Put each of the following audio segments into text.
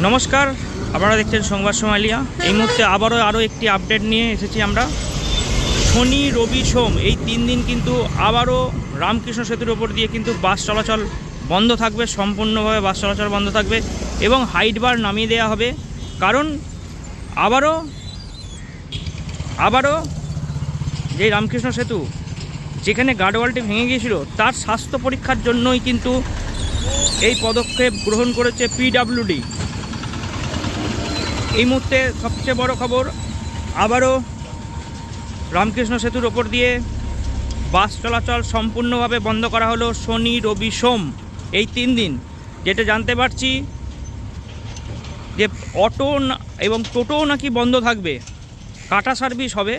নমস্কার, আপনারা দেখছেন সংবাদ সোমালিয়া। এই মুহূর্তে আবারও আরও একটি আপডেট নিয়ে এসেছি আমরা। শনি, রবি, সোম, এই তিন দিন কিন্তু আবারও রামকৃষ্ণ সেতুর ওপর দিয়ে কিন্তু বাস চলাচল বন্ধ থাকবে, সম্পূর্ণভাবে বাস চলাচল বন্ধ থাকবে এবং হাইট বার নামিয়ে দেওয়া হবে। কারণ আবারও আবারও যে রামকৃষ্ণ সেতু, যেখানে গার্ডওয়ালটি ভেঙে গিয়েছিল, তার স্বাস্থ্য পরীক্ষার জন্যই কিন্তু এই পদক্ষেপ গ্রহণ করেছে পিডাব্লিউডি এই মুহূর্তে সবচেয়ে বড় খবর, আবারও রামকৃষ্ণ সেতুর ওপর দিয়ে বাস চলাচল সম্পূর্ণভাবে বন্ধ করা হলো শনি, রবি, সোম। এই তিন দিন যেটা জানতে পারছি যে অটো এবং টোটোও নাকি বন্ধ থাকবে। কাটা সার্ভিস হবে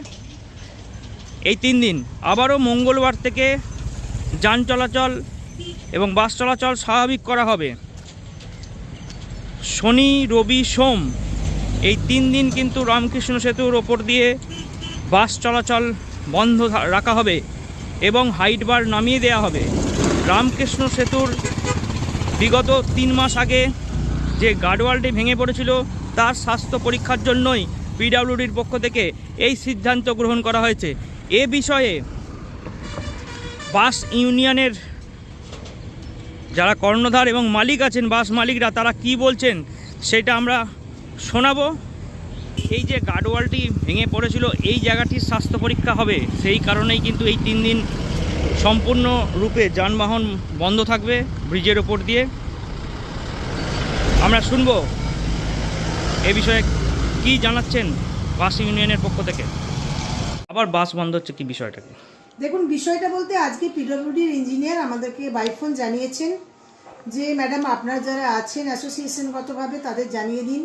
এই তিন দিন। আবারও মঙ্গলবার থেকে যান চলাচল এবং বাস চলাচল স্বাভাবিক করা হবে। শনি, রবি, সোম। এই তিন দিন কিন্তু রামকৃষ্ণ সেতুর ওপর দিয়ে বাস চলাচল বন্ধ রাখা হবে এবং হাইট বার নামিয়ে দেওয়া হবে। রামকৃষ্ণ সেতুর বিগত তিন মাস আগে যে গার্ডওয়ালটি ভেঙে পড়েছিল, তার স্বাস্থ্য পরীক্ষার জন্যই পিডাব্লিউডির পক্ষ থেকে এই সিদ্ধান্ত গ্রহণ করা হয়েছে। এ বিষয়ে বাস ইউনিয়নের যারা কর্ণধার এবং মালিক আছেন, বাস মালিকরা তারা কি বলছেন, সেটা আমরা শোনাবো। এই যে গার্ডওয়ালটি ভেঙে পড়েছিল, এই জায়গাটির স্বাস্থ্য পরীক্ষা হবে। সেই কারণেই কিন্তু এই তিন দিন সম্পূর্ণ রূপে যানবাহন বন্ধ থাকবে ব্রিজের ওপর দিয়ে। আমরা শুনব এ বিষয়ে কি জানাচ্ছেন বাস ইউনিয়নের পক্ষ থেকে। আবার বাস বন্ধ হচ্ছে কি বিষয়টা কি দেখুন, বিষয়টা বলতে আজকে পিডব্লিউডির ইঞ্জিনিয়ার আমাদেরকে বাই ফোন জানিয়েছেন যে, ম্যাডাম, আপনারা যারা আছেন অ্যাসোসিয়েশনগতভাবে তাদের জানিয়ে দিন।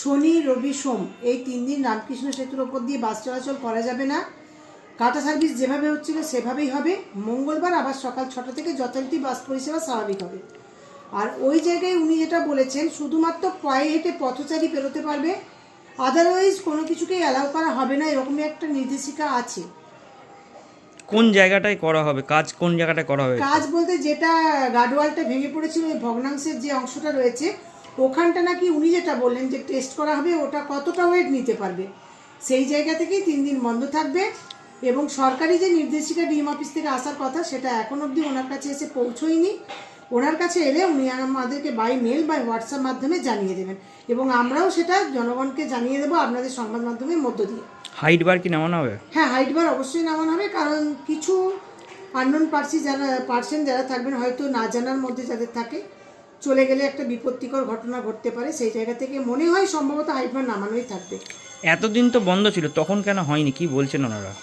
শনি রবি সোম এই তিন দিন রামকৃষ্ণ সেতুর ওপর দিয়ে বাস চলাচল করা যাবে না। কাটা সার্ভিস যেভাবে হচ্ছিল সেভাবেই হবে। মঙ্গলবার আবার সকাল ছটা থেকে যথারীতি বাস পরিষেবা স্বাভাবিক হবে। আর ওই জায়গায় উনি যেটা বলেছেন শুধুমাত্র পায়ে হেঁটে পথচারী পেরোতে পারবে। আদারওয়াইজ কোনো কিছুকেই অ্যালাউ করা হবে না এরকমই একটা নির্দেশিকা আছে। কোন জায়গাটায় করা হবে? কাজ কোন জায়গাটায় করা হবে কাজ বলতে যেটা গার্ডওয়ালটা ভেঙে পড়েছিল ওই ভগ্নাংশের যে অংশটা রয়েছে ওখানটা নাকি উনি যেটা বললেন যে টেস্ট করা হবে ওটা কতটা ওয়েট নিতে পারবে? সেই জায়গা থেকেই তিন দিন বন্ধ থাকবে এবং সরকারি যে নির্দেশিকা ডিএম অফিস থেকে আসার কথা সেটা এখন অবধি ওনার কাছে এসে পৌঁছোয়নি। ওনার কাছে এলে উনি আমাদেরকে বাই মেল বা হোয়াটসঅ্যাপ মাধ্যমে জানিয়ে দেবেন এবং আমরাও সেটা জনগণকে জানিয়ে দেবো আপনাদের সংবাদ মাধ্যমের মধ্য দিয়ে। হাইট বার কি নামানো হবে? হ্যাঁ হাইট বার অবশ্যই নামানো হবে কারণ কিছু আননোন পার্সি যারা পার্সেন যারা থাকবেন হয়তো না জানার মধ্যে যাদের থাকে। চলে গেলে একটা বিপত্তিকর ঘটনা ঘটতে পারে সেই জায়গা থেকে মনে হয় সম্ভবত হাইট বার নামানোই থাকবে। এতদিন তো বন্ধ ছিল তখন কেন হয়নি? কি বলছেন ওনারা?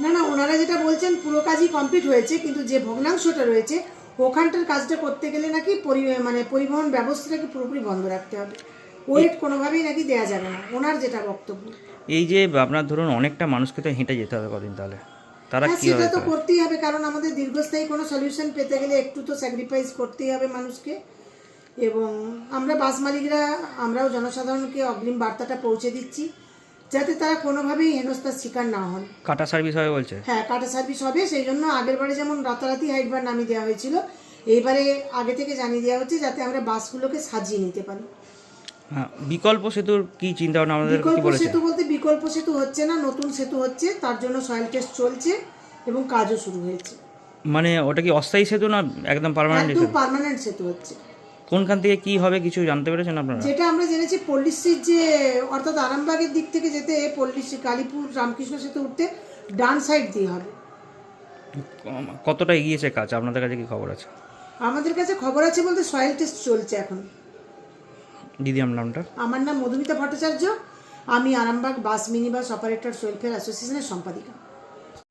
না না ওনারা যেটা বলছেন পুরো কাজই কমপ্লিট হয়েছে কিন্তু যে ভগ্নাংশটা রয়েছে ওখানটার কাজটা করতে গেলে নাকি পরি- মানে পরিবহন ব্যবস্থাটাকে পুরোপুরি বন্ধ রাখতে হবে। ওয়েট কোনোভাবেই নাকি দেওয়া যাবে না ওনার যেটা বক্তব্য। এই যে আপনার ধরুন অনেকটা মানুষকে তো হেঁটে যেতে হবে কদিন তাহলে। তারা হ্যাঁ কি সেটা তো করতেই হবে কারণ আমাদের দীর্ঘস্থায়ী কোনো সলিউশন পেতে গেলে একটু তো স্যাক্রিফাইস করতেই হবে মানুষকে। এবং আমরা বাস মালিকরা আমরাও জনসাধারণকে অগ্রিম বার্তাটা পৌঁছে দিচ্ছি যাতে তারা কোনোভাবেই হেনস্থার শিকার না হন। কাটা সার্ভিস হবে বলছে? হ্যাঁ কাটা সার্ভিস হবে সেই জন্য আগের বারে যেমন রাতারাতি হাইট বার নামিয়ে দেওয়া হয়েছিল এইবারে আগে থেকে জানিয়ে দেওয়া হচ্ছে যাতে আমরা বাসগুলোকে সাজিয়ে নিতে পারি। হ্যাঁ বিকল্প সেতুর কি চিন্তা ভাবনা আমাদের কি বিকল্প বলেছে? সেতু বলতে বিকল্প সেতু হচ্ছে না নতুন সেতু হচ্ছে তার জন্য সয়েল টেস্ট চলছে এবং কাজও শুরু হয়েছে। মানে ওটা কি অস্থায়ী সেতু না একদম পার্মানেন্ট সেতু? পার্মানেন্ট সেতু হচ্ছে। কোনখান থেকে কি হবে কিছু জানতে পেরেছেন আপনারা? যেটা আমরা জেনেছি পল্লিশ্রীর যে অর্থাৎ আরামবাগের দিক থেকে যেতে পল্লিশ্রী কালীপুর রামকৃষ্ণ সেতু উঠতে ডান সাইড দিয়ে হবে। কতটা এগিয়েছে কাজ? আপনাদের কাছে কি খবর আছে? আমাদের কাছে খবর আছে বলতে সয়েল টেস্ট চলছে এখন। দিদি আমার নামটা? আমার নাম মধুমিতা ভট্টাচার্য। আমি Arambagh bus mini bus operator welfare অ্যাসোসিয়েশনের সম্পাদিকা।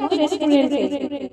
মৈত্র রেস্টুরেন্টে